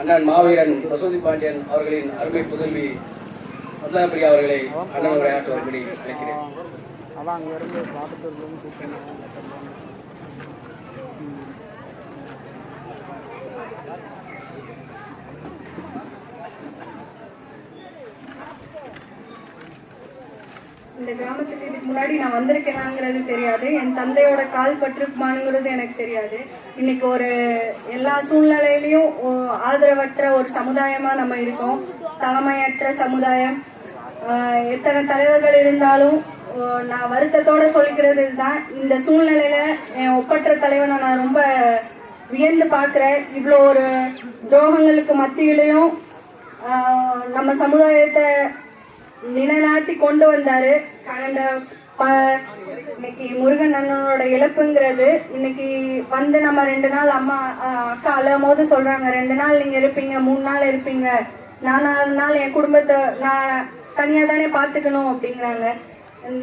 அண்ணன் மாவீரன் வசூதி பாண்டியன் அவர்களின் அருமை புதல்வி பத்மபிரியா அவர்களை அண்ணன் உரையாற்ற வரும்படி அழைக்கிறேன் இந்த கிராமத்துக்கு இதுக்கு முன்னாடி நான் வந்திருக்கேனாங்கிறது தெரியாது. என் தந்தையோட கால் பட்டிருக்குமானுங்கிறது எனக்கு தெரியாது. இன்னைக்கு ஒரு எல்லா சூழ்நிலையிலையும் ஆதரவற்ற ஒரு சமுதாயமா நம்ம இருக்கோம். தலைமையற்ற சமுதாயம். எத்தனை தலைவர்கள் இருந்தாலும் நான் வருத்தத்தோட சொல்லிக்கிறது இதுதான். இந்த சூழ்நிலையில என் ஒப்பற்ற தலைவனை நான் ரொம்ப வியந்து பார்க்குறேன். இவ்வளோ ஒரு துரோகங்களுக்கு மத்தியிலையும் நம்ம சமுதாயத்தை நிலநாட்டி கொண்டு வந்தாரு. கடந்த ப- இன்னைக்கு முருகன் அண்ணனோட இழப்புங்கிறது இன்னைக்கு வந்து நம்ம ரெண்டு நாள் அம்மா அக்கா அழும் போது சொல்றாங்க ரெண்டு நாள் நீங்க இருப்பீங்க மூணு நாள் இருப்பீங்க. நான் நாலு நாள் என் குடும்பத்தை நான் தனியா தானே பாத்துக்கணும் அப்படிங்கிறாங்க.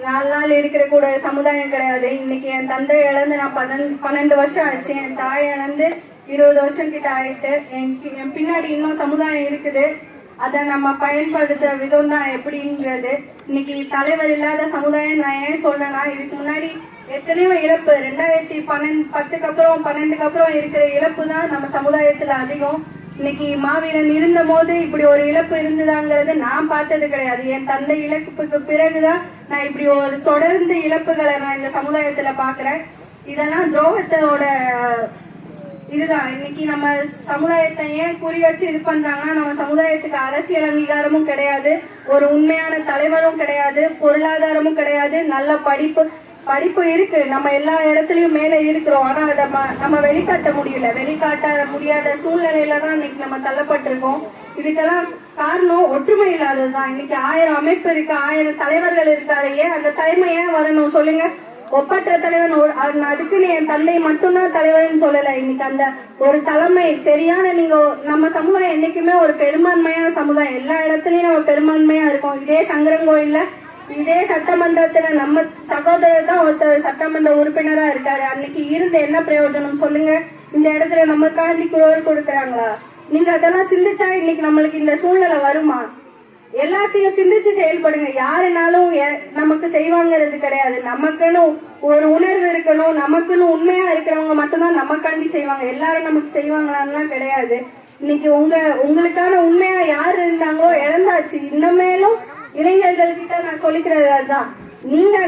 நாலு நாள் இருக்கிற கூட சமுதாயம் கிடையாது. இன்னைக்கு என் தந்தை இழந்து நான் பன்னெண்டு பன்னெண்டு வருஷம் ஆச்சு. என் தாய் இழந்து இருபது வருஷம் கிட்ட ஆயிட்டு என் கி- என் பின்னாடி இன்னும் சமுதாயம் இருக்குது. அதை நம்ம பயன்படுத்துற விதம் தான் எப்படிங்கிறது இன்னைக்கு தலைவர் இல்லாத சமுதாயம் நான் ஏன் சொல்றேன்னா இதுக்கு முன்னாடி எத்தனையோ இழப்பு ரெண்டாயிரத்தி பன்னெண்டு பத்துக்கு அப்புறம் பன்னெண்டுக்கு அப்புறம் இருக்கிற இழப்பு தான் நம்ம சமுதாயத்துல அதிகம். இன்னைக்கு மாவீரன் இருந்த போது இப்படி ஒரு இழப்பு இருந்ததாங்கிறது நான் பார்த்தது கிடையாது. என் தந்தை இழப்புக்கு பிறகுதான் நான் இப்படி ஒரு தொடர்ந்து இழப்புகளை நான் இந்த சமுதாயத்துல பாக்குறேன் இதெல்லாம் துரோகத்தோட இதுதான். இன்னைக்கு நம்ம சமுதாயத்தை ஏன் குறி வச்சு இது பண்றாங்கன்னா நம்ம சமுதாயத்துக்கு அரசியல் அங்கீகாரமும் கிடையாது ஒரு உண்மையான தலைவரும் கிடையாது பொருளாதாரமும் கிடையாது நல்ல படிப்பு படிப்பு இருக்கு. நம்ம எல்லா இடத்துலயும் மேல இருக்கிறோம். ஆனா அதை நம்ம வெளிக்காட்ட முடியல. வெளிக்காட்ட முடியாத சூழ்நிலையில தான் இன்னைக்கு நம்ம தள்ளப்பட்டிருக்கோம். இதுக்கெல்லாம் காரணம் ஒற்றுமை இல்லாததுதான். இன்னைக்கு ஆயிரம் அமைப்பு இருக்கு ஆயிரம் தலைவர்கள் இருக்காரு ஏன் அந்த தலைமை ஏன் வரணும்? சொல்லுங்க. ஒப்பற்ற தலைவன் ஒரு- அதுக்குன்னு என் தந்தை மட்டும்தான் தலைவர்னு சொல்லல. இன்னைக்கு அந்த ஒரு தலைமை சரியான நீங்க நம்ம சமுதாயம் என்னைக்குமே ஒரு பெரும்பான்மையான சமுதாயம். எல்லா இடத்துலயும் நம்ம பெரும்பான்மையா இருக்கோம். இதே சங்கரங்கோயில்ல இதே சட்டமன்றத்துல நம்ம சகோதரர் தான் ஒருத்தர் சட்டமன்ற உறுப்பினரா இருக்காரு. அன்னைக்கு இருந்து என்ன பிரயோஜனம் சொல்லுங்க? இந்த இடத்துல நமக்காண்டி குரல் கொடுக்குறாங்களா? நீங்க அதெல்லாம் சிந்திச்சா இன்னைக்கு நம்மளுக்கு இந்த சூழ்நிலை வருமா? எல்லாத்தையும் சிந்திச்சு செயல்படுங்க. யாருனாலும் எ- நமக்கு செய்வாங்கிறது கிடையாது. நமக்குன்னு ஒரு உணர்வு இருக்கணும். நமக்குன்னு உண்மையா இருக்கிறவங்க மட்டும்தான் நமக்காண்டி செய்வாங்க. எல்லாரும் நமக்கு செய்வாங்களான்லாம் கிடையாது. இன்னைக்கு உங்க உங்களுக்கான உண்மையா யார் இருந்தாங்களோ இழந்தாச்சு. இன்னமேலும் இளைஞர்கள் கிட்ட நான் சொல்லிக்கிறது அதுதான். நீங்க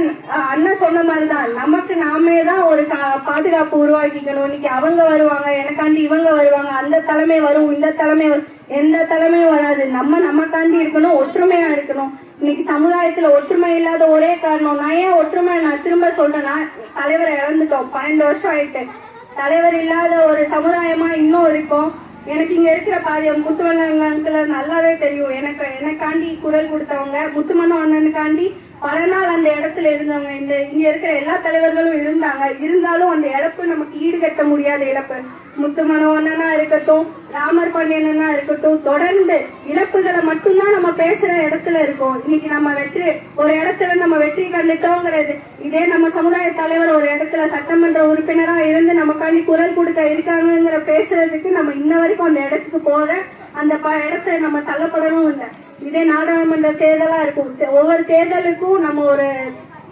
அண்ணன் சொன்ன மாதிரிதான். நமக்கு நாமே தான் ஒரு கா- பாதுகாப்பு உருவாக்கிக்கணும் இன்னைக்கு அவங்க வருவாங்க எனக்காண்டி இவங்க வருவாங்க. அந்த தலைமை வரும் இந்த தலைமை வரும். எந்த தலைமையும் வராது. நம்ம நமக்காண்டி இருக்கணும் ஒற்றுமையா இருக்கணும். இன்னைக்கு சமுதாயத்துல ஒற்றுமை இல்லாத ஒரே காரணம் நான் ஏன் ஒற்றுமை நான் திரும்ப சொல்றேன்னா தலைவரை இழந்துட்டோம். பன்னெண்டு வருஷம் ஆயிட்டு. தலைவர் இல்லாத ஒரு சமுதாயமா இன்னும் இருக்கும். எனக்கு இங்க இருக்கிற பாதி முத்துவண்ணன் அங்கிள் நல்லாவே தெரியும். எனக்கு எனக்காண்டி குரல் கொடுத்தவங்க முத்துமண்ண அண்ணனுக்காண்டி பல நாள் அந்த இடத்துல இருந்தவங்க இந்த இங்க இருக்கிற எல்லா தலைவர்களும் இருந்தாங்க. இருந்தாலும் அந்த இழப்பு நமக்கு ஈடுகட்ட முடியாத இழப்பு. முத்துமனோண்ணனா இருக்கட்டும் ராமர் பாண்டியனா இருக்கட்டும் தொடர்ந்து இழப்புகளை மட்டும்தான் நம்ம பேசுற இடத்துல இருக்கோம். இன்னைக்கு நம்ம வெற்றி ஒரு இடத்துல நம்ம வெற்றி கண்டுட்டோங்கிறது இதே நம்ம சமுதாய தலைவர் ஒரு இடத்துல சட்டமன்ற உறுப்பினரா இருந்து நமக்காண்டி குரல் கொடுக்க இருக்காங்கிற பேசுறதுக்கு நம்ம இன்ன வரைக்கும் அந்த இடத்துக்கு போற அந்த ப- இடத்துல நம்ம தள்ளப்படவும் இல்லை. இதே நாடாளுமன்ற தேர்தலா இருக்கும். ஒவ்வொரு தேர்தலுக்கும் நம்ம ஒரு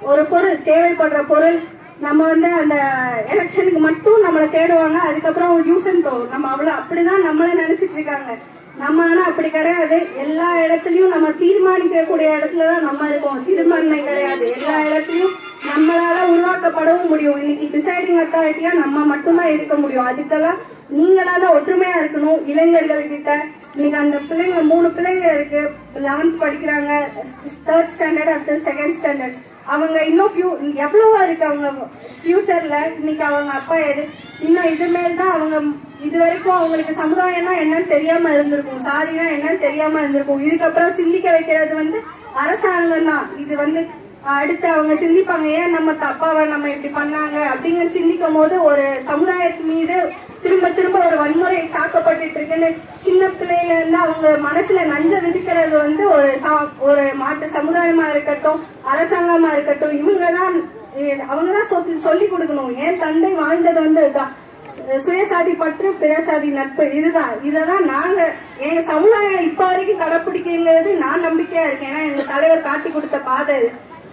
ஒரு பொருள் தேவைப்படுற பொருள் நம்ம வந்து அந்த எலெக்ஷனுக்கு மட்டும் நம்மளை தேடுவாங்க. அதுக்கப்புறம் ஒரு டியூஷன் போகும். நம்ம அவ்வளோ அப்படிதான் நம்மள நினைச்சிட்டு இருக்காங்க. நம்ம ஆனால் அப்படி கிடையாது. எல்லா இடத்துலையும் நம்ம தீர்மானிக்கக்கூடிய இடத்துல தான் நம்ம இருக்கோம். சிறுபான்மை கிடையாது. எல்லா இடத்துலையும் நம்மளால உருவாக்கப்படவும் முடியும். இன்னைக்கு டிசைடிங் அத்தாரிட்டியா நம்ம மட்டும்தான் இருக்க முடியும். அதுக்கெல்லாம் நீங்களாக தான் ஒற்றுமையா இருக்கணும். இளைஞர்கள் கிட்ட இன்னைக்கு அந்த பிள்ளைங்க மூணு பிள்ளைங்க இருக்கு. லெவன்த் படிக்கிறாங்க. தேர்ட் ஸ்டாண்டர்ட் அடுத்து செகண்ட் ஸ்டாண்டர்ட் அவங்க இன்னும் ஃபியூ எவ்வளவா இருக்கு அவங்க ஃபியூச்சர்ல இன்னைக்கு அவங்க அப்பா எது இன்னும் இது மேல் தான் அவங்க இது வரைக்கும் அவங்களுக்கு சமுதாயம்னா என்னன்னு தெரியாம இருந்திருக்கும். சாதினா என்னன்னு தெரியாம இருந்திருக்கும். இதுக்கப்புறம் சிந்திக்க வைக்கிறது வந்து அரசாங்கம் தான். இது வந்து அடுத்து அவங்க சிந்திப்பாங்க ஏன் நம்ம தப்பாவை நம்ம இப்படி பண்ணாங்க? அப்படிங்கன்னு சிந்திக்கும் போது ஒரு சமுதாயத்து மீது திரும்ப திரும்ப ஒரு வன்முறை தாக்கப்பட்டு இருக்குன்னு சின்ன பிள்ளையில இருந்து அவங்க மனசுல நஞ்ச விதிக்கிறது வந்து ஒரு சா- ஒரு மாற்று சமுதாயமா இருக்கட்டும் அரசாங்கமா இருக்கட்டும் இவங்க தான் அவங்க தான் சொல்லி சொல்லி கொடுக்கணும். ஏன் தந்தை வாழ்ந்தது வந்து இதுதான் சுயசாதி பற்று பிறசாதி நட்பு இதுதான். இததான் நாங்க எங்க சமுதாயம் இப்ப வரைக்கும் கடைப்பிடிக்கிறது நான் நம்பிக்கையா இருக்கேன். ஏன்னா எங்க தலைவர் காட்டி கொடுத்த பாதை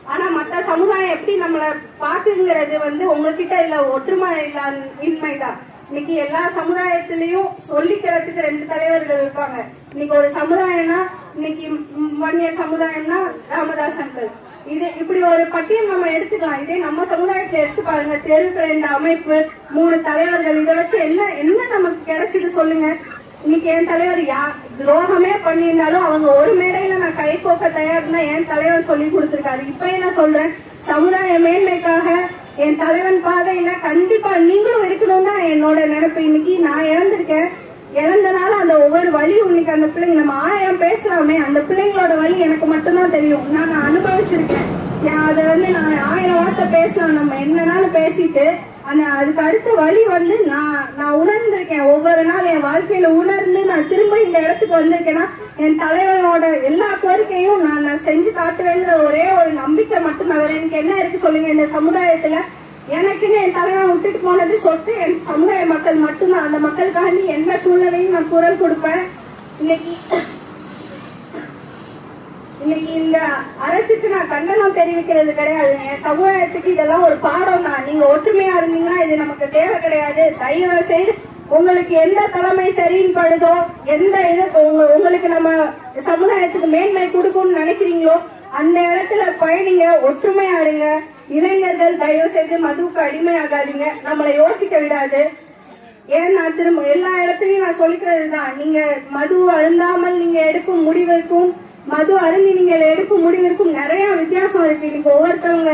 ஆனா மத்த சமுதாயம் எப்படி நம்மளை பாக்குங்கிறது வந்து உங்ககிட்ட இல்ல ஒற்றுமை இல்ல இன்மைதான். இன்னைக்கு எல்லா சமுதாயத்திலையும் சொல்லிக்கிறதுக்கு ரெண்டு தலைவர்கள் இருப்பாங்க. இன்னைக்கு ஒரு சமுதாயம்னா இன்னைக்கு ம், வன்னியர் சமுதாயம்னா ராமதாஸ் அங்கிள் இது இப்படி ஒரு பட்டியல் நம்ம எடுத்துக்கலாம். இதே நம்ம சமுதாயத்துல எடுத்து பாருங்க. தெருவுக்கு ரெண்டு அமைப்பு மூணு தலைவர்கள் இதை வச்சு என்ன என்ன நமக்கு கிடைச்சது சொல்லுங்க. இன்னைக்கு என் தலைவர் யா துரோகமே பண்ணியிருந்தாலும் அவங்க ஒரு மேடையில நான் கை போக்க தயார்னா என் தலைவர் சொல்லி கொடுத்துருக்காரு. இப்ப என்ன சொல்றேன்? சமுதாய மேன்மைக்காக என் தலைவன் பாதையில கண்டிப்பா நீங்களும் இருக்கணும் தான் என்னோட நினைப்பு. இன்னைக்கு நான் இறந்திருக்கேன். இறந்தனால அந்த ஒவ்வொரு வழி இன்னைக்கு அந்த பிள்ளைங்க நம்ம ஆயிரம் பேசலாமே. அந்த பிள்ளைங்களோட வழி எனக்கு மட்டும்தான் தெரியும். நான் நான் அனுபவிச்சிருக்கேன். அதை வந்து நான் ஆயிரம் வார்த்தை பேசலாம். நம்ம என்னனாலும் பேசிட்டு அந்த அதுக்கு அடுத்த வழி வந்து நான் நான் உணர்ந்திருக்கேன். ஒவ்வொரு நாள் என் வாழ்க்கையில உணர்ந்து நான் திரும்ப இந்த இடத்துக்கு வந்திருக்கேன்னா என் தலைவனோட எல்லா கோரிக்கையும் நான் நான் செஞ்சு காட்டுவேங்கிற ஒரே ஒரு நம்பிக்கை மட்டும் வேற எனக்கு என்ன இருக்கு சொல்லுங்க. இந்த சமுதாயத்துல எனக்குன்னு என் தலைவன் விட்டுட்டு போனது சொத்து. என் சமுதாய மக்கள் மட்டும்தான். அந்த மக்களுக்காண்டி என்ன சூழ்நிலையும் நான் குரல் கொடுப்பேன். இன்னைக்கு இன்னைக்கு இந்த அரசுக்கு நான் கண்டனம் தெரிவிக்கிறது கிடையாது. சமுதாயத்துக்கு இதெல்லாம் ஒரு பாடம் தான். நீங்க ஒற்றுமையா இருந்தீங்கன்னா இது நமக்கு தேவை கிடையாது. தயவு செய்து உங்களுக்கு எந்த தலைமை சரின்னு படுதோ எந்த இது உங்களுக்கு நம்ம சமுதாயத்துக்கு மேன்மை கொடுக்கும்னு நினைக்கிறீங்களோ அந்த இடத்துல பயணிங்க ஒற்றுமையா இருங்க. இளைஞர்கள் தயவு செய்து மதுவுக்கு அடிமையாகாதீங்க. நம்மளை யோசிக்க விடாது. ஏன் நான் திரும்ப எல்லா இடத்துலயும் நான் சொல்லிக்கிறது தான். நீங்க மது அருந்தாமல் நீங்க எடுக்கும் முடிவிற்கும் மது அருந்தி நீங்கள் எடுக்கும் முடிவிற்கும் நிறைய வித்தியாசம் இருக்கு. இன்னைக்கு ஒவ்வொருத்தவங்க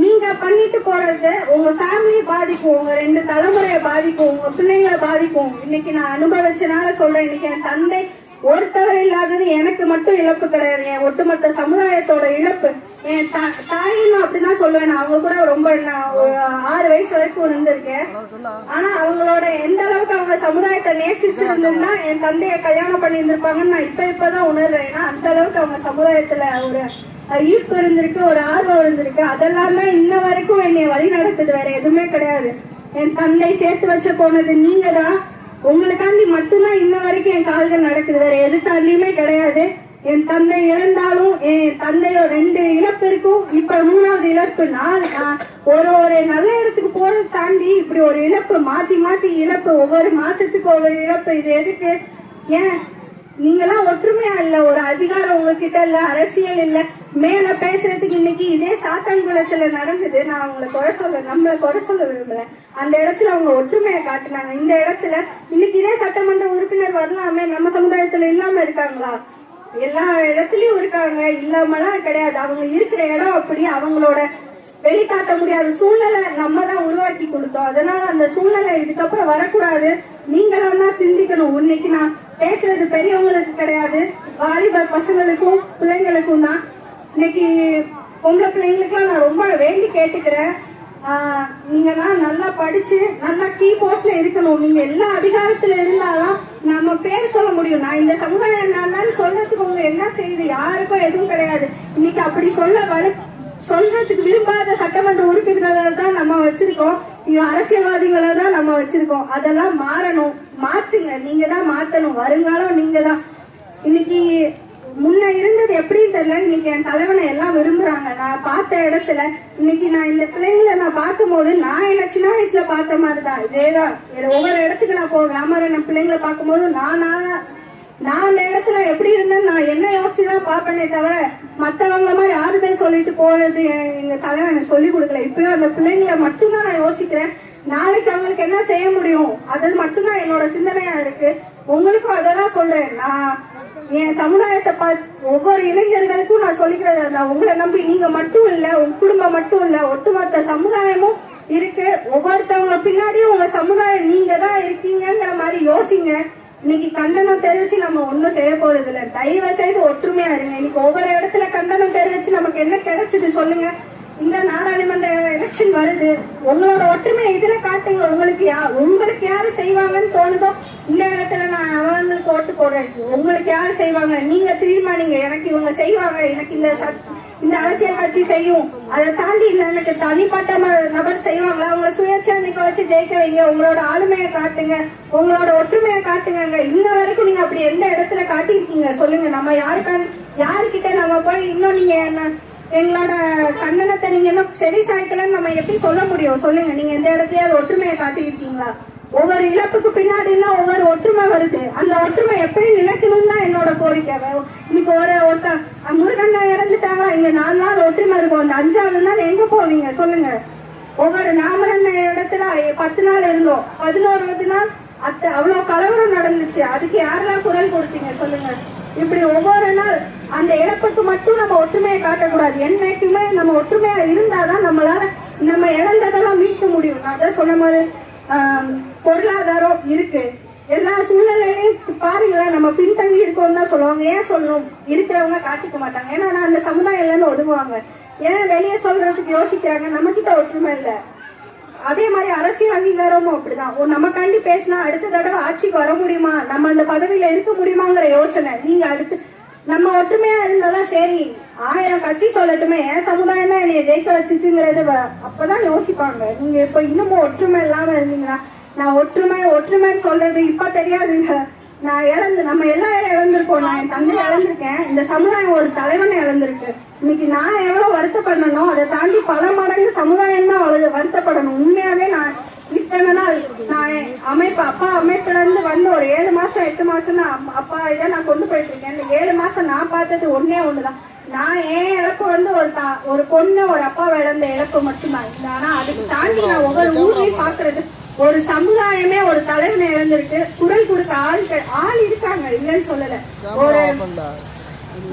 நீங்க பண்ணிட்டு போறது உங்க ஃபேமிலியை பாதிக்கும் உங்க ரெண்டு தலைமுறையை பாதிக்கும் உங்க பிள்ளைங்களை பாதிக்கும். இன்னைக்கு நான் அனுபவிச்சனால சொல்றேன். இன்னைக்கு என் தந்தை ஒருத்தவர் இல்லாதது எனக்கு மட்டும் இழப்பு கிடையாது. என் ஒட்டுமொத்த சமுதாயத்தோட இழப்பு. என் தா- அப்படிதான் சொல்லுவேன். நான் அவங்க கூட ரொம்ப நான் ஆறு வயசு வரைக்கும் இருந்திருக்கேன். ஆனா அவங்களோட எந்த அளவுக்கு அவங்க சமுதாயத்தை நேசிச்சு இருந்திருந்தா என் தந்தைய கல்யாணம் பண்ணி இருந்திருப்பாங்கன்னு நான் இப்ப இப்பதான் உணர்றேன். ஏன்னா அந்த அளவுக்கு அவங்க சமுதாயத்துல ஒரு ஈர்ப்பு இருந்திருக்கு ஒரு ஆர்வம் இருந்திருக்கு. அதெல்லாம் தான் இன்ன வரைக்கும் என்னை வழி நடத்துது வேற எதுவுமே கிடையாது. என் தந்தை சேர்த்து வச்ச போனது நீங்க தான் உங்களுக்காண்டி மட்டும்தான் இன்ன வரைக்கும் என் கால்கள் நடக்குது. வேற எதுக்காண்டியுமே கிடையாது. என் தந்தை இழந்தாலும் என் தந்தையோ ரெண்டு இழப்பு இருக்கும் இப்ப மூணாவது இழப்பு நான். ஒரு ஒரு நல்ல இடத்துக்கு போறதை தாண்டி இப்படி ஒரு இழப்பு மாத்தி மாத்தி இழப்பு ஒவ்வொரு மாசத்துக்கு ஒவ்வொரு இழப்பு. இது எதுக்கு? ஏன்? நீங்களாம் ஒற்றுமையா இல்ல ஒரு அதிகாரம் உங்ககிட்ட இல்ல அரசியல் இல்லை. மேல பேசுறதுக்கு இன்னைக்கு இதே சாத்தான்குளத்துல நடந்தது. நான் அவங்கள குறை சொல்ல நம்மளை குறை சொல்ல விரும்பல. அந்த இடத்துல அவங்க ஒற்றுமையை காட்டினாங்க. இந்த இடத்துல இன்னைக்கு இதே சட்டமன்ற உறுப்பினர் வரலாமே நம்ம சமுதாயத்துல இல்லாம இருக்காங்களா? எல்லா இடத்துலயும் இருக்காங்க. இல்லாமலாம் கிடையாது. அவங்க இருக்கிற இடம் அப்படி. அவங்களோட வெளிக்காட்ட முடியாத சூழ்நிலை நம்ம தான் உருவாக்கி கொடுத்தோம். அதனால அந்த சூழ்நிலை இதுக்கப்புறம் வரக்கூடாது. நீங்களாம் தான் சிந்திக்கணும். இன்னைக்கு நான் பேசுறது பெரியவங்களுக்கு கிடையாது. வாலிப பசங்களுக்கும் பிள்ளைங்களுக்கும் தான். இன்னைக்கு பொம்பளை பிள்ளைங்களுக்குலாம் நான் ரொம்ப வேண்டி கேட்டுக்கிறேன். நீங்கள்லாம் நல்லா படிச்சு நல்லா கீ போஸ்ட்ல இருக்கணும். நீங்க எல்லா அதிகாரத்துல இருந்தாலும் நம்ம பேர் சொல்ல முடியும். நான் இந்த சமுதாயம் நல்லா சொல்றதுக்கு உங்க என்ன செய்யுது யாருக்கும் எதுவும் கிடையாது. இன்னைக்கு அப்படி சொல்ல வரு சொல்றதுக்கு விரும்பாத சட்டமன்ற உறுப்பினர்களை தான் நம்ம வச்சிருக்கோம். இங்க அரசியல்வாதிகளை தான் நம்ம வச்சிருக்கோம். அதெல்லாம் மாறணும். மாத்துங்க. நீங்க தான் மாத்தணும். வருங்காலம் நீங்க தான் இன்னைக்கு முன்ன இருந்தது எப்படின்னு தெரியல. இன்னைக்கு என் தலைவனை எல்லாம் விரும்புறாங்க. நான் பார்த்த இடத்துல இன்னைக்கு நான் இந்த பிள்ளைங்களை நான் பார்க்கும்போது நான் என்ன சின்ன வயசுல பார்த்த மாதிரி தான் இதேதான் ஒவ்வொரு இடத்துக்கு நான் போவேன். அமர என் பிள்ளைங்களை பார்க்கும்போது நான் நான் நான் அந்த இடத்துல எப்படி இருந்தேன்னு நான் என்ன யோசிச்சுதான் பார்ப்பேனே தவிர மத்தவங்க மாதிரி ஆறுதல் சொல்லிட்டு போறது எங்க தலைவன் எனக்கு சொல்லி கொடுக்கல. இப்பயும் அந்த பிள்ளைங்களை மட்டும்தான் நான் யோசிக்கிறேன். நாளைக்கு அவங்களுக்கு என்ன செய்ய முடியும்? அது மட்டும்தான் என்னோட சிந்தனையா இருக்கு. உங்களுக்கும் அதெல்லாம் சொல்றேன். நான் என் சமுதாயத்தை பார்த்து ஒவ்வொரு இளைஞர்களுக்கும் நான் சொல்லிக்கிறது உங்களை நம்பி நீங்க மட்டும் இல்ல உங்க குடும்பம் மட்டும் இல்ல ஒட்டுமொத்த சமுதாயமும் இருக்கு. ஒவ்வொருத்தவங்க பின்னாடியும் உங்க சமுதாயம் நீங்க தான் இருக்கீங்கங்கிற மாதிரி யோசிங்க. இன்னைக்கு கண்டனம் தெரிவிச்சு நம்ம ஒண்ணும் செய்ய போறது இல்லை. தயவு செய்து ஒற்றுமையா இருங்க. இன்னைக்கு ஒவ்வொரு இடத்துல கண்டனம் தெரிவிச்சு நமக்கு என்ன கிடைச்சது சொல்லுங்க. இந்த நாடாளுமன்ற எலெக்ஷன் வருது. உங்களோட ஒற்றுமை இதுல காட்டுங்க. உங்களுக்கு யா உங்களுக்கு யாரு செய்வாங்கன்னு தோணுதோ இந்த இடத்துல நான் அவங்களுக்கு ஓட்டு போடுறேன். உங்களுக்கு யார் செய்வாங்க? நீங்க தீர்மானிங்க. எனக்கு இவங்க செய்வாங்க. எனக்கு இந்த சத்- இந்த அரசியல் கட்சி செய்யும். அதை தாண்டி இந்த எனக்கு தனிப்பட்ட நபர் செய்வாங்களா? உங்களை சுயேட்சா நிக்க வச்சு ஜெயிக்க வைங்க. உங்களோட ஆளுமையை காட்டுங்க. உங்களோட ஒற்றுமையை காட்டுங்க இன்ன வரைக்கும் நீங்க அப்படி எந்த இடத்துல காட்டியிருக்கீங்க? சொல்லுங்க. நம்ம யாருக்கா யாருக்கிட்ட நம்ம போய் இன்னும் நீங்க என்ன எங்களோட கண்டனத்தை நீங்க இன்னும் சரி சாய்க்கலன்னு நம்ம எப்படி சொல்ல முடியும்? சொல்லுங்க. நீங்க எந்த இடத்துலயாவது ஒற்றுமையை காட்டியிருக்கீங்களா? ஒவ்வொரு இழப்புக்கு பின்னாடி எல்லாம் ஒவ்வொரு ஒற்றுமை வருது. அந்த ஒற்றுமை எப்படி நிலைக்கணும் தான் என்னோட கோரிக்கை. இன்னைக்கு ஒரு ஒருத்த முருகன் இறந்துட்டாங்களா? இங்க நாலு நாள் ஒற்றுமை இருக்கும். அந்த அஞ்சாவது நாள் எங்க போவீங்க? சொல்லுங்க. ஒவ்வொரு நாமரன் இடத்துல பத்து நாள் இருந்தோம். பதினோரு நாள் அத்த அவ்வளவு கலவரம் நடந்துச்சு. அதுக்கு யாரெல்லாம் குரல் கொடுத்தீங்க? சொல்லுங்க. இப்படி ஒவ்வொரு நாள் அந்த இழப்புக்கு மட்டும் நம்ம ஒற்றுமையை காட்டக்கூடாது. என்னைக்குமே நம்ம ஒற்றுமையா இருந்தாதான் நம்மளால நம்ம இழந்ததெல்லாம் மீட்க முடியும். நான் அதான் சொன்ன மாதிரி பொருளாதாரம் இருக்கு. எல்லா சூழ்நிலையிலையும் பாருங்களேன் நம்ம பின்தங்கி இருக்கோம்னு தான் சொல்லுவாங்க. ஏன் சொல்லணும்? இருக்கிறவங்க காட்டிக்க மாட்டாங்க. ஏன்னா நான் அந்த சமுதாயம் இல்லைன்னு ஒதுங்குவாங்க ஏன் வெளியே சொல்றதுக்கு யோசிக்கிறாங்க? நம்ம கிட்ட ஒற்றுமை இல்லை. அதே மாதிரி அரசியல் அங்கீகாரமும் அப்படிதான். நமக்காண்டி பேசினா அடுத்த தடவை ஆட்சிக்கு வர முடியுமா? நம்ம அந்த பதவியில இருக்க முடியுமாங்கிற யோசனை. நீங்க அடுத்து நம்ம ஒற்றுமையா இருந்தாதான் சரி. ஆயிரம் கட்சி சொல்லட்டுமே என் சமுதாயம் தான் என்னைய ஜெயிக்க வச்சுச்சுங்கிறது அப்பதான் யோசிப்பாங்க. நீங்க இப்ப இன்னமும் ஒற்றுமை இல்லாம இருந்தீங்கன்னா நான் ஒற்றுமை ஒற்றுமைன்னு சொல்றது இப்ப தெரியாதுங்க நான் இழந்து நம்ம எல்லாரும் இழந்திருக்கோம். நான் என் தந்தை இழந்திருக்கேன். இந்த சமுதாயம் ஒரு தலைவனை இழந்திருக்கு. இன்னைக்கு நான் எவ்வளவு வருத்தப்படணும் அதை தாண்டி பல மடங்கு சமுதாயம் தான் அவ்வளவு வருத்தப்படணும். உண்மையாவே நான் இத்தனை நாள் நான் அமைப்பு அப்பா அமைப்புல இருந்து வந்து ஒரு ஏழு மாசம் எட்டு மாசம் தான் அப்பா இதை நான் கொண்டு போயிட்டு இருக்கேன். இந்த ஏழு மாசம் நான் பார்த்தது ஒன்னே ஒண்ணுதான். நான் என் இழப்பு வந்து ஒரு ஒரு பொண்ணு ஒரு அப்பாவை இழந்த இழப்பு மட்டும்தான். இந்த ஆனா அதுக்கு தாண்டி நான் ஒவ்வொரு ஊர்லயும் பாக்குறது. ஒரு சமுதாயமே ஒரு தலைவனை இழந்திருக்கு. குரல் கொடுக்க ஆள் ஆள் இருக்காங்க இல்லைன்னு சொல்லல. ஒரு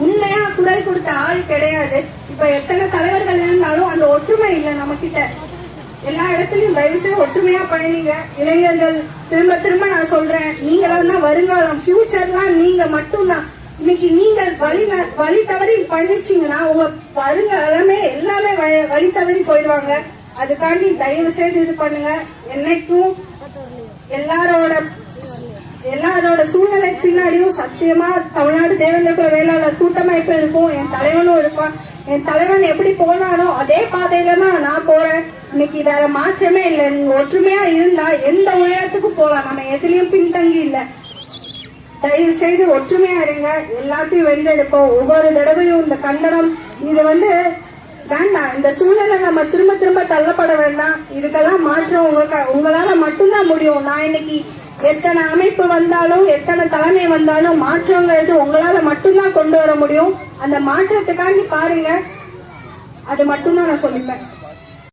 உண்மையா குரல் கொடுத்த ஆள் கிடையாது. இப்ப எத்தனை தலைவர்கள் இருந்தாலும் அந்த ஒற்றுமை இல்லை நம்ம கிட்ட எல்லா இடத்துலயும் தயவு செய்து ஒற்றுமையா பயணிங்க இளைஞர்கள் திரும்ப திரும்ப நான் சொல்றேன். நீங்களாம் தான் வருங்காலம் ஃபியூச்சர்லாம் நீங்க மட்டும்தான். இன்னைக்கு நீங்கள் வழி வழி தவறி பண்ணிச்சீங்கன்னா உங்க வருங்காலமே எல்லாமே வ- வழி தவறி போயிடுவாங்க. அதுக்காண்டி தயவு செய்து இது பண்ணுங்க. என்னைக்கும் எல்லாரோட எல்லாரோட சூழ்நிலை பின்னாடியும் சத்தியமா தமிழ்நாடு தேவேந்திர வேளாளர் கூட்டமைப்பு இருக்கும். என் தலைவனும் இருப்பான். என் தலைவன் எப்படி போனானோ அதே பாதையில தான் நான் போறேன். இன்னைக்கு வேற மாற்றமே இல்லை. ஒற்றுமையா இருந்தா எந்த உயரத்துக்கும் போகலாம் நம்ம எதுலயும் பின்தங்கி இல்லை. தயவு செய்து ஒற்றுமையா இருங்க எல்லாத்தையும் வென்றெடுப்போம். ஒவ்வொரு தடவையும் இந்த கண்டனம். இது வந்து வேண்டாம். இந்த சூழ்நிலை நம்ம திரும்ப திரும்ப தள்ளப்பட வேண்டாம். இதுக்கெல்லாம் மாற்றம் உங்களுக்கு உங்களால மட்டும்தான் முடியும். நான் இன்னைக்கு எத்தனை அமைப்பு வந்தாலும் எத்தனை தலைமை வந்தாலும் மாற்றங்கிறது உங்களால மட்டும்தான் கொண்டு வர முடியும். அந்த மாற்றத்துக்காண்டி பாருங்க. அது மட்டும்தான் நான் சொல்லிப்பேன்.